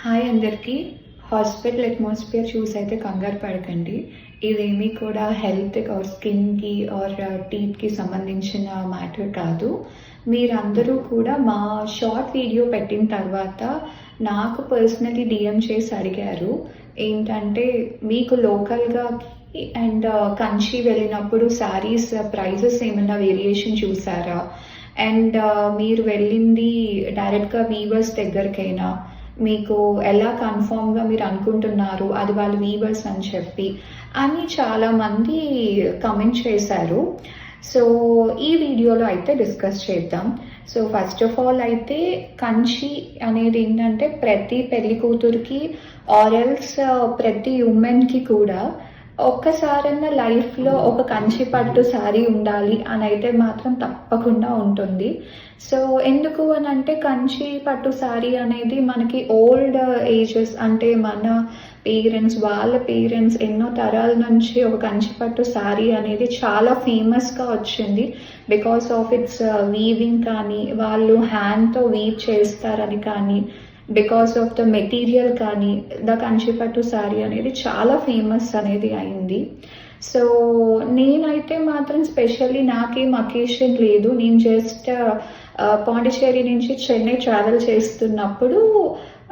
Hi అందరికీ. Hospital atmosphere చూసి అయితే కంగారు పడకండి. ఇదేమీ కూడా హెల్త్ ఆర్ స్కిన్కి ఆర్ టీత్కి సంబంధించిన మ్యాటర్ కాదు. మీరందరూ కూడా మా షార్ట్ వీడియో పెట్టిన తర్వాత నాకు పర్సనలీ డిఎం చేసి అడిగారు. ఏంటంటే మీకు లోకల్గా అండ్ కంచి వెళ్ళినప్పుడు శారీస్ ప్రైజెస్ ఏమైనా వేరియేషన్ చూసారా? అండ్ మీరు వెళ్ళింది డైరెక్ట్గా వీవర్స్ దగ్గరికైనా మీకు ఎలా కన్ఫామ్గా మీరు అనుకుంటున్నారు? అది వాళ్ళు వీవర్స్ అని చెప్పి అని చాలామంది కమెంట్ చేశారు. సో ఈ వీడియోలో అయితే డిస్కస్ చేద్దాం. సో ఫస్ట్ ఆఫ్ ఆల్ అయితే కంచి అనేది ఏంటంటే ప్రతి పెళ్ళి కూతురికి ఆరల్స్ uh, ప్రతి ఉమెన్కి కూడా ఒక్కసారన్నా లైఫ్లో ఒక కంచి పట్టు శారీ ఉండాలి అని అయితే మాత్రం తప్పకుండా ఉంటుంది. సో ఎందుకు అని అంటే కంచి పట్టు శారీ అనేది మనకి ఓల్డ్ ఏజెస్ అంటే మన పేరెంట్స్ వాళ్ళ పేరెంట్స్ ఎన్నో తరాల నుంచి ఒక కంచి పట్టు శారీ అనేది చాలా ఫేమస్గా వచ్చింది. Because of it's uh, weaving కానీ వాళ్ళు హ్యాండ్తో వీవ్ చేస్తారని కానీ బికాస్ ఆఫ్ ద మెటీరియల్ కానీ ద కంచిపట్టు శారీ అనేది చాలా ఫేమస్ అనేది అయింది. సో నేనైతే మాత్రం స్పెషల్లీ నాకేం అకేషన్ లేదు. నేను జస్ట్ పాండిచేరి uh, uh, నుంచి చెన్నై ట్రావెల్ చేస్తున్నప్పుడు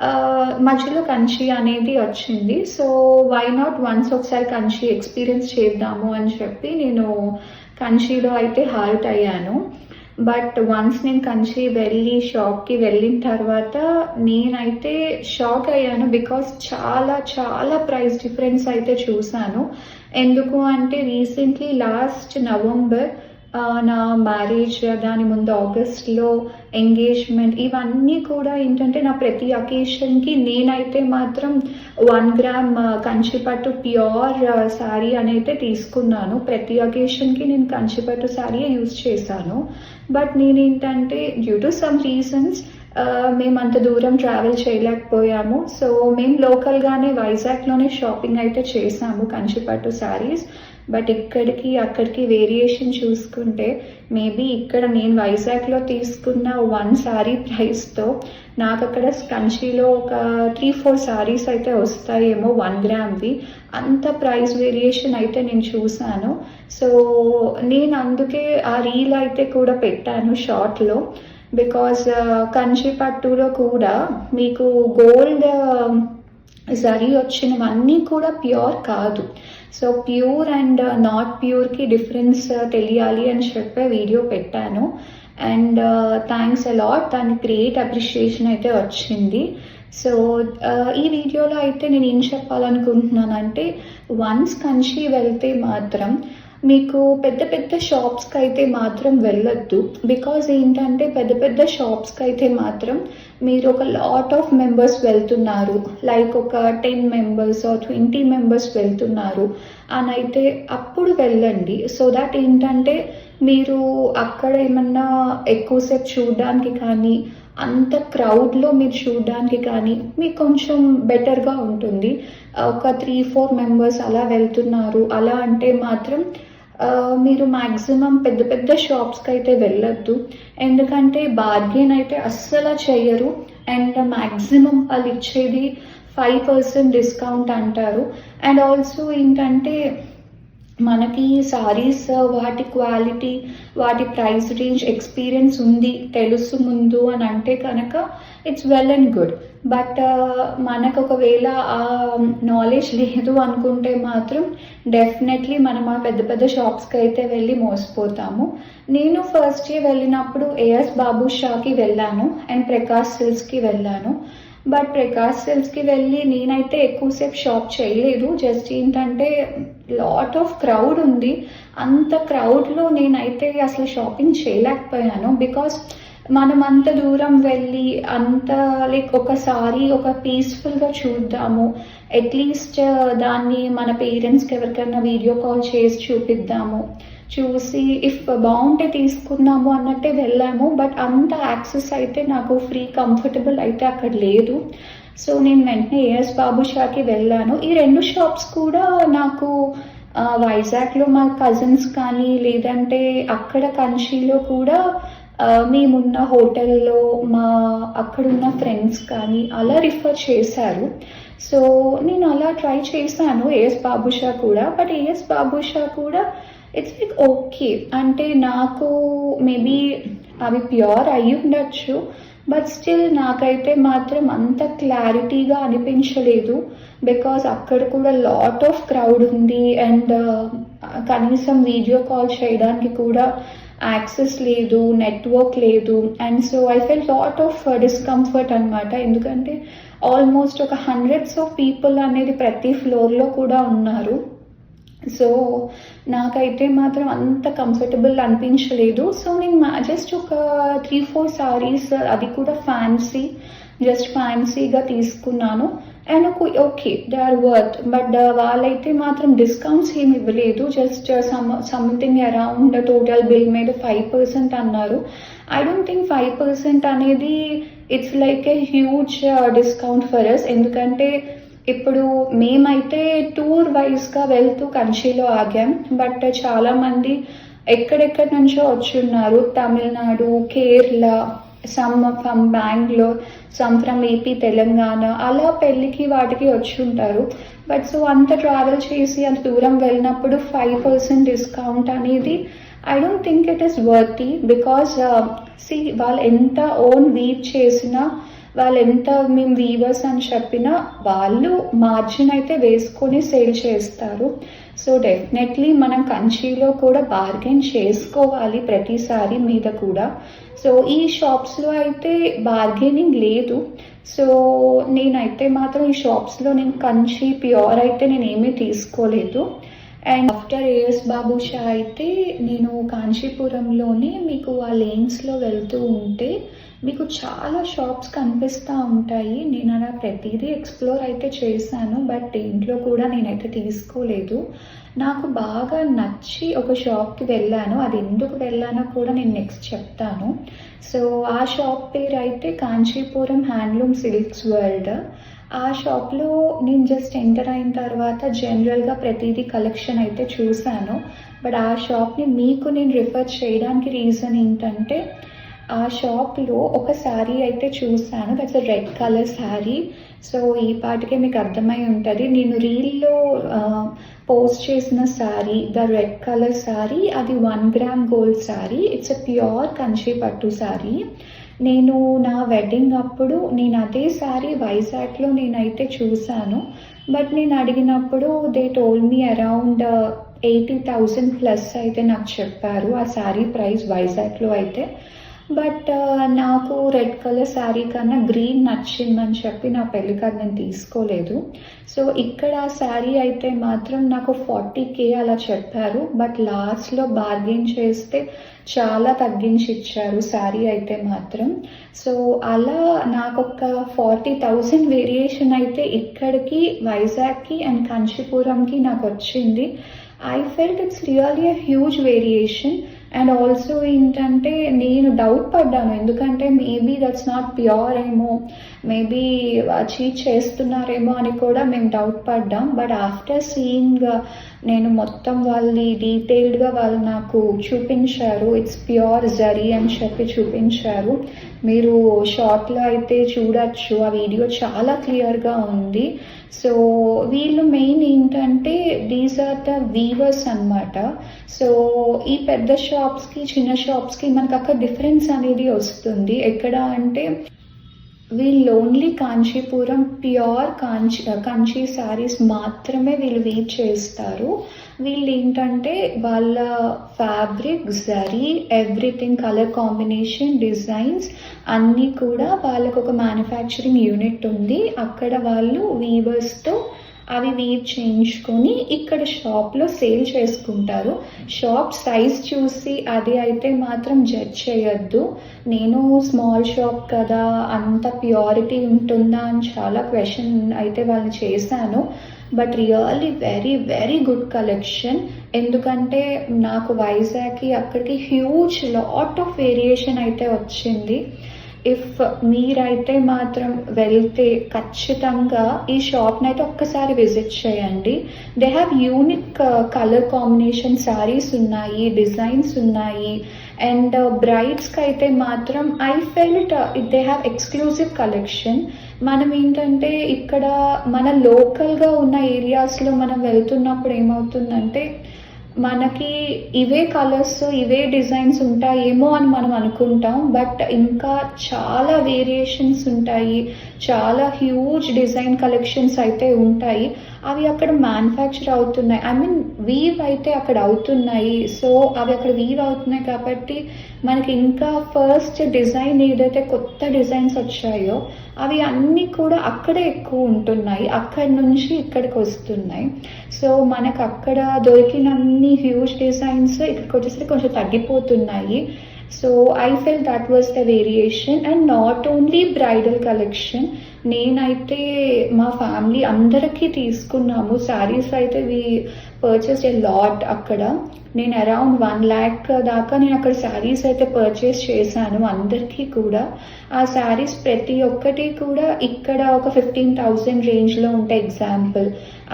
uh, మధ్యలో కంచి అనేది వచ్చింది. సో వై నాట్ వన్స్ ఒకసారి కంచి ఎక్స్పీరియన్స్ చేద్దాము అని చెప్పి నేను కంచిలో అయితే హాల్ట్ అయ్యాను. బట్ వన్స్ నేను కంచి వెళ్ళి షాప్కి వెళ్ళిన తర్వాత నేనైతే షాక్ అయ్యాను బికాస్ చాలా చాలా ప్రైస్ డిఫరెన్స్ అయితే చూశాను. ఎందుకు అంటే రీసెంట్లీ లాస్ట్ నవంబర్ నా మ్యారేజ్ దాని ముందు ఆగస్ట్లో ఎంగేజ్మెంట్ ఇవన్నీ కూడా ఏంటంటే నా ప్రతి అకేషన్కి నేనైతే మాత్రం వన్ గ్రామ్ కంచిపట్టు ప్యూర్ శారీ అనైతే తీసుకున్నాను. ప్రతి అకేషన్కి నేను కంచిపట్టు శారీ యూజ్ చేశాను. బట్ నేనేంటంటే డ్యూ టు సమ్ రీజన్స్ మేము అంత దూరం ట్రావెల్ చేయలేకపోయాము. సో మేము లోకల్గానే వైజాగ్లోనే షాపింగ్ అయితే చేసాము కంచిపట్టు శారీస్ బట్ ఇక్కడికి అక్కడికి వేరియేషన్ చూసుకుంటే మేబీ ఇక్కడ నేను వైజాగ్లో తీసుకున్న వన్ శారీ ప్రైస్తో నాకు అక్కడ కంచిలో ఒక త్రీ ఫోర్ శారీస్ అయితే వస్తాయేమో వన్ గ్రామ్వి అంత ప్రైస్ వేరియేషన్ అయితే నేను చూశాను సో నేను అందుకే ఆ రీల్ అయితే కూడా పెట్టాను షార్ట్లో బికాజ్ కంచి పట్టులో కూడా మీకు గోల్డ్ జరీ uh, వచ్చినవన్నీ కూడా ప్యూర్ కాదు. సో ప్యూర్ అండ్ నాట్ ప్యూర్కి డిఫరెన్స్ తెలియాలి అని చెప్పే వీడియో పెట్టాను. అండ్ థ్యాంక్స్ అలాట్ దానికి గ్రేట్ అప్రిషియేషన్ అయితే వచ్చింది. సో uh, ఈ వీడియోలో అయితే నేను ఏం చెప్పాలనుకుంటున్నానంటే వన్స్ కంచి వెళ్తే మాత్రం మీకు పెద్ద పెద్ద షాప్స్కి అయితే మాత్రం వెళ్ళొద్దు. బికాజ్ ఏంటంటే పెద్ద పెద్ద షాప్స్కి అయితే మాత్రం మీరు ఒక లాట్ ఆఫ్ మెంబర్స్ వెళ్తున్నారు. లైక్ ఒక ten members or twenty members వెళ్తున్నారు. అని అయితే అప్పుడు వెళ్ళండి. సో దట్ ఏంటంటే మీరు అక్కడ ఏమన్నా ఎక్కువసేపు చూడడానికి కానీ అంత క్రౌడ్లో మీరు చూడడానికి కానీ మీకు కొంచెం బెటర్గా ఉంటుంది. ఒక త్రీ ఫోర్ మెంబర్స్ అలా వెళ్తున్నారు. అలా అంటే మాత్రం మీరు మ్యాక్సిమం పెద్ద పెద్ద షాప్స్కి అయితే వెళ్ళొద్దు. ఎందుకంటే బార్గెన్ అయితే అస్సలు చేయరు అండ్ మ్యాక్సిమం వాళ్ళు ఇచ్చేది ఫైవ్ పర్సెంట్ డిస్కౌంట్ అంటారు. అండ్ ఆల్సో ఏంటంటే మనకి సారీస్ uh, వాటి క్వాలిటీ వాటి ప్రైస్ రేంజ్ ఎక్స్పీరియన్స్ ఉంది తెలుసు ముందు అని అంటే కనుక it's well and good but మనకు ఒకవేళ ఆ నాలెడ్జ్ లేదు అనుకుంటే మాత్రం డెఫినెట్లీ మనం ఆ పెద్ద పెద్ద షాప్స్కి అయితే వెళ్ళి మోసపోతాము. నేను ఫస్ట్ ఇయర్ వెళ్ళినప్పుడు ఏఎస్ బాబు షాకి వెళ్ళాను అండ్ ప్రకాష్ సిల్స్కి వెళ్ళాను. బట్ ప్రకాష్ సిల్స్కి వెళ్ళి నేనైతే ఎక్కువసేపు షాప్ చేయలేదు. జస్ట్ ఏంటంటే లాట్ ఆఫ్ క్రౌడ్ ఉంది. అంత క్రౌడ్లో నేనైతే అసలు షాపింగ్ చేయలేకపోయాను. బికాస్ మనం అంత దూరం వెళ్ళి అంత లైక్ ఒకసారి ఒక పీస్ఫుల్గా చూద్దాము. అట్లీస్ట్ uh, దాన్ని మన పేరెంట్స్కి ఎవరికైనా వీడియో కాల్ చేసి చూపిద్దాము. చూసి ఇఫ్ బాగుంటే తీసుకుందాము అన్నట్టే వెళ్ళాము. బట్ అంత యాక్సెస్ అయితే నాకు ఫ్రీ కంఫర్టబుల్ అయితే అక్కడ లేదు. సో నేను వెంటనే ఏఎస్ బాబు షాకి వెళ్ళాను. ఈ రెండు షాప్స్ కూడా నాకు వైజాగ్లో మా కజిన్స్ కానీ లేదంటే అక్కడ కంచిలో కూడా మేమున్న హోటల్లో మా అక్కడున్న ఫ్రెండ్స్ కానీ అలా రిఫర్ చేశారు. సో నేను అలా ట్రై చేశాను ఏఎస్ బాబుషా కూడా. బట్ ఏఎస్ బాబుషా కూడా ఇట్స్ లైక్ ఓకే అంటే నాకు మేబీ అవి ప్యూర్ అయి ఉండొచ్చు బట్ స్టిల్ నాకైతే మాత్రం అంత క్లారిటీగా అనిపించలేదు. బికాస్ అక్కడ కూడా లాట్ ఆఫ్ క్రౌడ్ ఉంది అండ్ uh, కనీసం వీడియో కాల్ చేయడానికి కూడా యాక్సెస్ లేదు నెట్వర్క్ లేదు. And so I felt lot of discomfort అనమాట ఎందుకంటే ఆల్మోస్ట్ ఒక హండ్రెడ్స్ ఆఫ్ పీపుల్ అనేది ప్రతి ఫ్లోర్లో కూడా ఉన్నారు. సో నాకైతే మాత్రం అంత కంఫర్టబుల్ అనిపించలేదు. సో నేను మా జస్ట్ ఒక త్రీ ఫోర్ సారీస్ అది కూడా ఫ్యాన్సీ జస్ట్ ఫ్యాన్సీగా తీసుకున్నాను. And okay they are worth but వాళ్ళైతే మాత్రం డిస్కౌంట్స్ ఏమి ఇవ్వలేదు. Just some something around total bill మీద ఫైవ్ పర్సెంట్ అన్నారు. I don't think five percent అనేది it's like a huge discount for us ఎందుకంటే ఇప్పుడు మేమైతే టూర్ వైజ్గా వెళ్తూ కంచిలో ఆగాం. బట్ చాలామంది ఎక్కడెక్కడి నుంచో వచ్చున్నారు. Tamil Nadu Kerala some from Bangalore some from AP Telangana అలా పెళ్ళికి వాటికి వచ్చి ఉంటారు బట్ సో అంత ట్రావెల్ చేసి అంత దూరం వెళ్ళినప్పుడు ఫైవ్ పర్సెంట్ డిస్కౌంట్ అనేది I don't think it is worthy because see వాళ్ళు ఎంత ఓన్ వీప్ చేసినా వాళ్ళు ఎంత మేము వీవర్స్ అని చెప్పినా వాళ్ళు మార్జిన్ అయితే వేసుకొని సేల్ చేస్తారు. సో డెఫినెట్లీ మనం కంచిలో కూడా బార్గెన్ చేసుకోవాలి ప్రతిసారి మీద కూడా. సో ఈ షాప్స్లో అయితే బార్గెనింగ్ లేదు. సో నేనైతే మాత్రం ఈ షాప్స్లో నేను కంచి ప్యూర్ అయితే నేను ఏమీ తీసుకోలేదు and after A S Babu Sha నేను కాంచీపురంలోనే మీకు ఆ లేన్స్లో వెళ్తూ ఉంటే మీకు చాలా షాప్స్ కనిపిస్తూ ఉంటాయి. నేను అలా ప్రతిదీ ఎక్స్ప్లోర్ అయితే చేశాను బట్ ఇంట్లో కూడా నేనైతే తీసుకోలేదు. నాకు బాగా నచ్చి ఒక షాప్కి వెళ్ళాను. అది ఎందుకు వెళ్ళానో కూడా నేను నెక్స్ట్ చెప్తాను. సో ఆ షాప్ పేరు అయితే కాంచీపురం హ్యాండ్లూమ్ సిల్క్స్ వరల్డ్ ఆ షాప్లో నేను జస్ట్ ఎంటర్ అయిన తర్వాత జనరల్గా ప్రతిదీ కలెక్షన్ అయితే చూశాను. బట్ ఆ షాప్ని మీకు నేను రిఫర్ చేయడానికి రీజన్ ఏంటంటే ఆ షాప్లో ఒక శారీ అయితే చూసాను. That's red colour sari. So ఈ పాటికే మీకు అర్థమై ఉంటుంది. నేను రీల్లో పోస్ట్ చేసిన sari the red colour sari అది one gram gold sari. It's a pure Kanchi pattu sari. నేను నా వెడ్డింగ్ అప్పుడు నేను అదే శారీ వైజాగ్లో నేనైతే చూశాను బట్ నేను అడిగినప్పుడు they told me around eighty thousand plus అయితే నాకు చెప్పారు. ఆ శారీ ప్రైస్ వైజాగ్లో అయితే. బట్ uh, నాకు రెడ్ కలర్ శారీ కన్నా గ్రీన్ నచ్చిందని చెప్పి నా పెళ్ళికి కార్డ్ నేను తీసుకోలేదు. సో ఇక్కడ ఆ శారీ అయితే మాత్రం నాకు ఫార్టీ కే అలా చెప్పారు. బట్ లాస్ట్లో బార్గెన్ చేస్తే చాలా తగ్గించి ఇచ్చారు శారీ అయితే మాత్రం. సో అలా నాకు ఒక ఫార్టీ థౌజండ్ వేరియేషన్ అయితే ఇక్కడికి వైజాగ్కి అండ్ కంచిపురంకి నాకు వచ్చింది I felt it's really a huge variation. And also ఏంటంటే నేను డౌట్ పడ్డాను. ఎందుకంటే మేబీ దట్స్ నాట్ ప్యూర్ ఏమో. మేబీ చీట్ చేస్తున్నారేమో అని కూడా మేము డౌట్ పడ్డాం. బట్ ఆఫ్టర్ సీయింగ్ నేను మొత్తం వాళ్ళని డీటెయిల్డ్గా వాళ్ళు నాకు చూపించారు. ఇట్స్ ప్యూర్ జరీ అని చెప్పి చూపించారు మీరు షార్ట్లో అయితే చూడొచ్చు. ఆ వీడియో చాలా క్లియర్గా ఉంది. సో వీళ్ళు మెయిన్ ఏంటంటే దీస్ ఆర్ ద వీవర్స్ అన్నమాట. సో ఈ పెద్ద షాప్స్కి చిన్న షాప్స్కి మనకు అక్కడ డిఫరెన్స్ అనేది వస్తుంది. ఎక్కడ అంటే వీళ్ళు ఓన్లీ కాంచీపురం ప్యూర్ కాంచీ కంచి శారీస్ మాత్రమే వీళ్ళు వీవ్ చేస్తారు. వీళ్ళు ఏంటంటే వాళ్ళ fabric zari everything colour combination designs అన్నీ కూడా వాళ్ళకు ఒక మ్యానుఫ్యాక్చరింగ్ యూనిట్ ఉంది. అక్కడ వాళ్ళు వీవర్స్తో అవి వీవ్ చేయించుకొని ఇక్కడ షాప్లో సేల్ చేసుకుంటారు. షాప్ సైజ్ చూసి అది అయితే మాత్రం జడ్జ్ చేయొద్దు. నేను స్మాల్ షాప్ కదా అంత ప్యూరిటీ ఉంటుందా అని చాలా క్వశ్చన్ అయితే వాళ్ళని చేశాను. But really very very good collection. ఎందుకంటే నాకు వైజాగ్కి అక్కడికి హ్యూజ్ లాట్ ఆఫ్ వేరియేషన్ అయితే వచ్చింది. ఇఫ్ మీరైతే మాత్రం వెళ్తే ఖచ్చితంగా ఈ షాప్ని అయితే ఒక్కసారి విజిట్ చేయండి. They have unique colour combination saris ఉన్నాయి డిజైన్స్ ఉన్నాయి. అండ్ బ్రైడ్స్కి అయితే మాత్రం I felt they have exclusive collection మనం ఏంటంటే ఇక్కడ మన లోకల్గా ఉన్న ఏరియాస్లో మనం వెళ్తున్నప్పుడు ఏమవుతుందంటే మనకి ఇవే కలర్స్ ఇవే డిజైన్స్ ఉంటాయేమో అని మనం అనుకుంటాం బట్ ఇంకా చాలా వేరియేషన్స్ ఉంటాయి. చాలా హ్యూజ్ డిజైన్ కలెక్షన్స్ అయితే ఉంటాయి. అవి అక్కడ మ్యానుఫ్యాక్చర్ అవుతున్నాయి. ఐ మీన్ వీవ్ అయితే అక్కడ అవుతున్నాయి. సో అవి అక్కడ వీవ్ అవుతున్నాయి కాబట్టి మనకి ఇంకా ఫస్ట్ డిజైన్ ఏదైతే కొత్త డిజైన్స్ వచ్చాయో అవి అన్నీ కూడా అక్కడే ఎక్కువ ఉంటున్నాయి. అక్కడి నుంచి ఇక్కడికి వస్తున్నాయి. సో మనకు అక్కడ దొరికినన్ని హ్యూజ్ డిజైన్స్ ఇక్కడికి వచ్చేసరికి కొంచెం తగ్గిపోతున్నాయి. So I felt that was the variation and not only bridal collection నేనైతే మా ఫ్యామిలీ అందరికీ తీసుకున్నాము. శారీస్ అయితే వి పర్చేస్ ఏ లాట్ అక్కడ. నేను అరౌండ్ వన్ ల్యాక్ దాకా నేను అక్కడ శారీస్ అయితే పర్చేస్ చేశాను అందరికీ కూడా. ఆ శారీస్ ప్రతి ఒక్కటి కూడా ఇక్కడ ఒక ఫిఫ్టీన్ థౌజండ్ రేంజ్లో ఉంటాయి ఎగ్జాంపుల్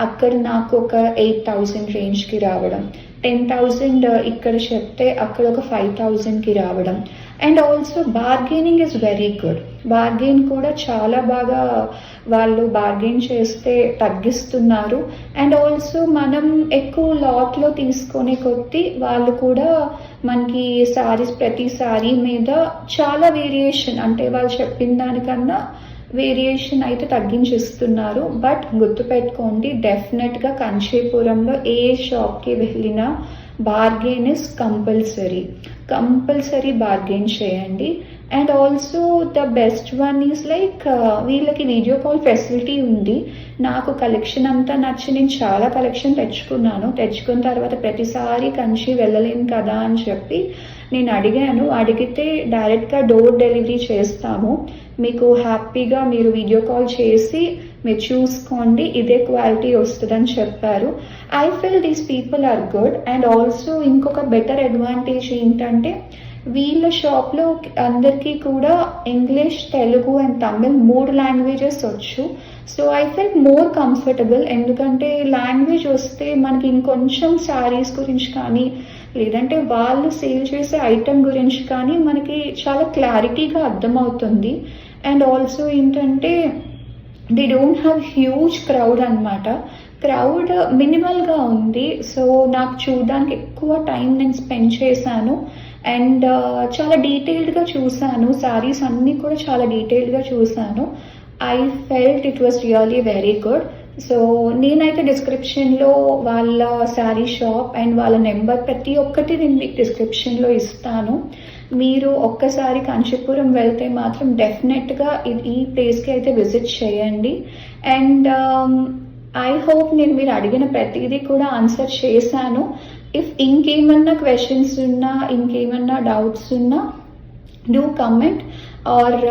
అక్కడ నాకు ఒక ఎయిట్ థౌజండ్ రేంజ్కి రావడం. టెన్ థౌజండ్ uh, ఇక్కడ చెప్తే అక్కడ ఒక ఫైవ్ థౌజండ్కి రావడం. And also bargaining is very good bargain కూడా చాలా బాగా వాళ్ళు బార్గెన్ చేస్తే తగ్గిస్తున్నారు. అండ్ ఆల్సో మనం ఎక్కువ లాట్లో తీసుకునే కొద్దీ వాళ్ళు కూడా మనకి శారీస్ ప్రతి సారీ మీద చాలా వేరియేషన్ అంటే వాళ్ళు చెప్పిన దానికన్నా వేరియేషన్ అయితే తగ్గించిస్తున్నారు. బట్ గుర్తుపెట్టుకోండి డెఫినెట్గా కంచీపురంలో ఏ షాప్కి వెళ్ళినా bargain is compulsory compulsory bargain చేయండి. And also the best one is like వీళ్ళకి వీడియో కాల్ ఫెసిలిటీ ఉంది. నాకు కలెక్షన్ అంతా నచ్చి నేను చాలా కలెక్షన్ తెచ్చుకున్నాను. తెచ్చుకున్న తర్వాత ప్రతిసారి కంచి వెళ్ళలేను కదా అని చెప్పి నేను అడిగాను. అడిగితే డైరెక్ట్గా డోర్ డెలివరీ చేస్తాము. మీకు హ్యాపీగా మీరు వీడియో కాల్ చేసి మీరు చూసుకోండి ఇదే క్వాలిటీ వస్తుందని చెప్పారు. I feel these people are good and also ఇంకొక బెటర్ అడ్వాంటేజ్ ఏంటంటే వీళ్ళ షాప్లో అందరికీ కూడా ఇంగ్లీష్ తెలుగు అండ్ తమిళ్ మూడు లాంగ్వేజెస్ వచ్చు. So I feel more comfortable ఎందుకంటే లాంగ్వేజ్ వస్తే మనకి ఇంకొంచెం శారీస్ గురించి కానీ లేదంటే వాళ్ళు సేల్ చేసే ఐటెం గురించి కానీ మనకి చాలా క్లారిటీగా అర్థమవుతుంది. అండ్ ఆల్సో ఏంటంటే they don't have huge crowd అనమాట క్రౌడ్ మినిమల్గా ఉంది. సో నాకు చూడడానికి ఎక్కువ టైం నేను స్పెండ్ చేశాను. అండ్ uh, చాలా డీటెయిల్డ్గా చూశాను. శారీస్ అన్నీ కూడా చాలా డీటెయిల్డ్గా చూశాను. I felt it was really very good so నేనైతే డిస్క్రిప్షన్లో వాళ్ళ శారీ షాప్ అండ్ వాళ్ళ నెంబర్ ప్రతి ఒక్కటి నేను మీకు డిస్క్రిప్షన్లో ఇస్తాను. మీరు ఒక్కసారి కాంచీపురం వెళ్తే మాత్రం డెఫినెట్గా ఈ ప్లేస్కి అయితే విజిట్ చేయండి. అండ్ ఐ హోప్ నేను మీరు అడిగిన ప్రతిదీ కూడా ఆన్సర్ చేశాను. ఇఫ్ ఇంకేమన్నా క్వశ్చన్స్ ఉన్నా ఇంకేమన్నా డౌట్స్ ఉన్నా డూ కమెంట్ ఆర్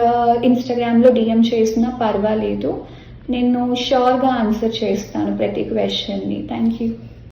ఇన్స్టాగ్రామ్లో డిఎం చేసినా పర్వాలేదు. నేను షూర్గా ఆన్సర్ చేస్తాను ప్రతి క్వశ్చన్ని థ్యాంక్ యూ